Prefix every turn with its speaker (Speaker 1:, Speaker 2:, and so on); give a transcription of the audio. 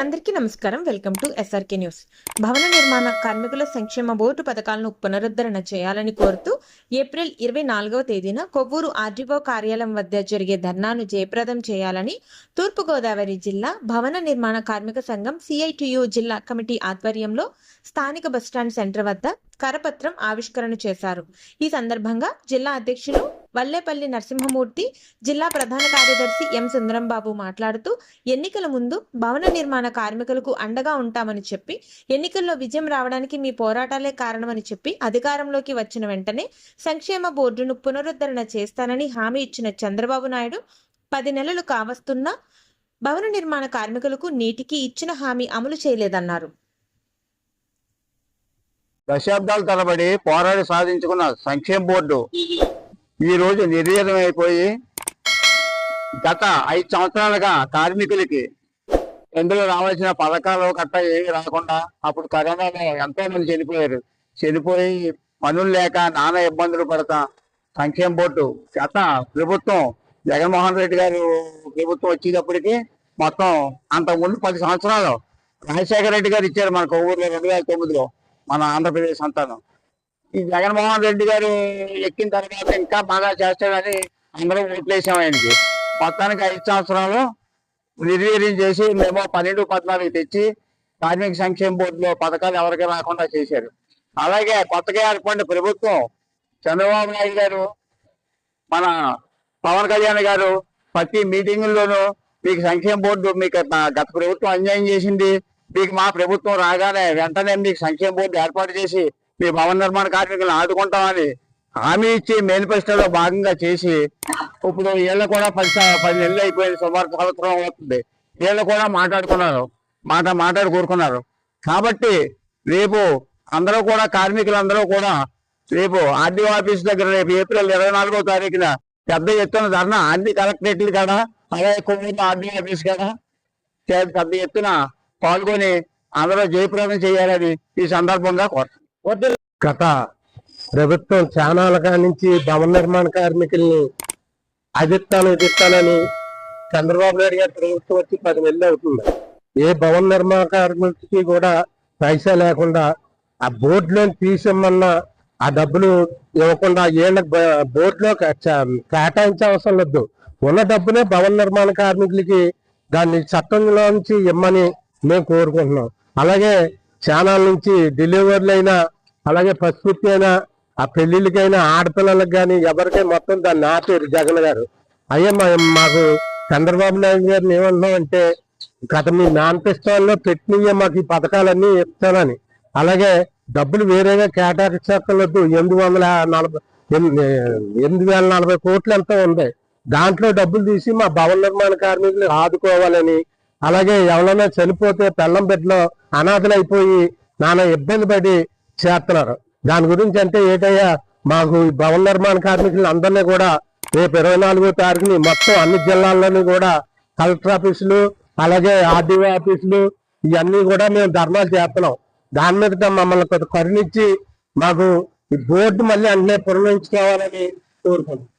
Speaker 1: అందరికీ నమస్కారం. Welcome to SRK news. భవన నిర్మాణ కార్మికుల సంక్షేమ బోర్డు పథకాలను పునరుద్ధరణ చేయాలని కోరుతూ ఏప్రిల్ ఇరవై నాలుగవ తేదీన కొవ్వూరు ఆర్డీఓ కార్యాలయం వద్ద జరిగే ధర్నాను జయప్రదం చేయాలని తూర్పుగోదావరి జిల్లా భవన నిర్మాణ కార్మిక సంఘం సిఐటియు జిల్లా కమిటీ ఆధ్వర్యంలో స్థానిక బస్టాండ్ సెంటర్ వద్ద కరపత్రం ఆవిష్కరణ చేశారు. ఈ సందర్భంగా జిల్లా అధ్యక్షులు వల్లేపల్లి నరసింహమూర్తి జిల్లా ప్రధాన కార్యదర్శి ఎం సుందరంబాబు మాట్లాడుతూ ఎన్నికల ముందు భవన నిర్మాణ కార్మికులకు అండగా ఉంటామని చెప్పి ఎన్నికల్లో విజయం రావడానికి మీ పోరాటాలే కారణమని చెప్పి అధికారంలోకి వచ్చిన వెంటనే సంక్షేమ బోర్డును పునరుద్ధరణ చేస్తానని హామీ ఇచ్చిన చంద్రబాబు నాయుడు పది నెలలు కావస్తున్నా భవన నిర్మాణ కార్మికులకు నీటికి ఇచ్చిన హామీ అమలు చేయలేదన్నారు.
Speaker 2: దశాబ్దాల తరబడి పోరాడి సాధించుకున్న సంక్షేమ బోర్డు ఈ రోజు గత ఐదు సంవత్సరాలుగా కార్మికులకి ఎందులో రావాల్సిన పథకాలు గట్రా ఏమి రాకుండా అప్పుడు కరోనాలో ఎంతో మంది చనిపోయారు. చనిపోయి పనులు లేక నానా ఇబ్బందులు పడతా సంక్షేమ బోర్డు గత ప్రభుత్వం జగన్మోహన్ రెడ్డి గారు ప్రభుత్వం వచ్చేటప్పటికి మొత్తం అంతకుముందు పది సంవత్సరాలు రాజశేఖర రెడ్డి గారు ఇచ్చారు మన కొవ్వూరులో రెండు వేల తొమ్మిదిలో మన ఆంధ్రప్రదేశ్ సంతానం ఈ జగన్మోహన్ రెడ్డి గారు ఎక్కిన తర్వాత ఇంకా బాగా చేస్తాడని అందరూ ఓట్లేసాం ఆయనకి. మొత్తానికి ఐదు సంవత్సరాలు నిర్వీర్యం చేసి మేము పన్నెండు పద్నాలుగు తెచ్చి కార్మిక సంక్షేమ బోర్డులో పథకాలు ఎవరికి రాకుండా చేశారు. అలాగే కొత్తగా ఏర్పడిన ప్రభుత్వం చంద్రబాబు నాయుడు గారు మన పవన్ కళ్యాణ్ గారు ప్రతి మీటింగుల్లోనూ మీకు సంక్షేమ బోర్డు మీకు గత ప్రభుత్వం అన్యాయం చేసింది మీకు మా ప్రభుత్వం రాగానే వెంటనే మీకు సంక్షేమ బోర్డు ఏర్పాటు చేసి మీ భవన నిర్మాణ కార్మికులను ఆదుకుంటామని హామీ ఇచ్చి మేనిఫెస్టోలో భాగంగా చేసి ఇప్పుడు వీళ్ళు కూడా పది స- పది నెలలు అయిపోయింది సుమారు సంవత్సరం అవుతుంది. వీళ్ళు కూడా మాట్లాడుకున్నారు. మాట మాట్లాడి కోరుకున్నారు. కాబట్టి రేపు అందరూ కూడా కార్మికులందరూ కూడా రేపు ఆర్డీఓ ఆఫీస్ దగ్గర రేపు ఏప్రిల్ ఇరవై నాలుగో తారీఖున పెద్ద ఎత్తున ధర్నా అన్ని కలెక్టరేట్లు కాడ అలాగే కొవ్వూరు ఆర్డీఓ ఆఫీస్ కాడ పెద్ద ఎత్తున పాల్గొని అందరూ జయప్రదం చేయాలని ఈ సందర్భంగా కోరుతున్నాను
Speaker 3: గత ప్రభుత్వం చానాలుగా నుంచి భవన నిర్మాణ కార్మికుల్ని అదిస్తాను ఇదిస్తానని చంద్రబాబు నాయుడు గారి ప్రభుత్వం వచ్చి పది నెలలు అవుతుంది. ఏ భవన నిర్మాణ కార్మికుడికి కూడా పైసా లేకుండా ఆ బోర్డులోని తీసిమ్మన్నా ఆ డబ్బులు ఇవ్వకుండా ఏళ్ళ బోర్డులో కేటాయించే అవసరం లేదు. ఉన్న డబ్బునే భవన నిర్మాణ కార్మికులకి దాన్ని చట్టంలో నుంచి ఇమ్మని మేము కోరుకుంటున్నాం. అలాగే ఛానల్ నుంచి డెలివరీలు అయినా అలాగే పసుపుత్తి అయినా ఆ పెళ్ళిళ్ళకైనా ఆడపిల్లలకు కానీ ఎవరికై మొత్తం దాన్ని ఆపేరు జగన్ గారు. అయ్యే మాకు చంద్రబాబు నాయుడు గారిని ఏమంటున్నాం అంటే గత మీ మేనిఫెస్టోల్లో పెట్టినయే మాకు ఈ పథకాలన్నీ ఇస్తానని. అలాగే డబ్బులు వేరేగా కేటాయించక్కర్లేదు ఎనిమిది వందల నలభై ఎనిమిది ఎనిమిది వేల నలభై కోట్లు ఎంతో ఉంది. దాంట్లో డబ్బులు తీసి మా భవన నిర్మాణ కార్మికులు ఆదుకోవాలని. అలాగే ఎవరైనా చనిపోతే పెళ్ళం బిడ్డలో అనాథలైపోయి నానా ఇబ్బంది పడి చేస్తున్నారు. దాని గురించి అంటే ఏటయ్యా మాకు ఈ భవన నిర్మాణ కార్మికులు అందరినీ కూడా రేపు ఇరవై నాలుగో తారీఖుని మొత్తం అన్ని జిల్లాల్లోని కూడా కలెక్టర్ ఆఫీసులు అలాగే ఆర్డీఓ ఆఫీసులు ఇవన్నీ కూడా మేము ధర్నాలు చేస్తున్నాం. దాని మీద మమ్మల్ని కొంత కరుణించి మాకు ఈ బోర్డు మళ్ళీ అన్నీ పురణించుకోవాలని కోరుకుంటున్నాం.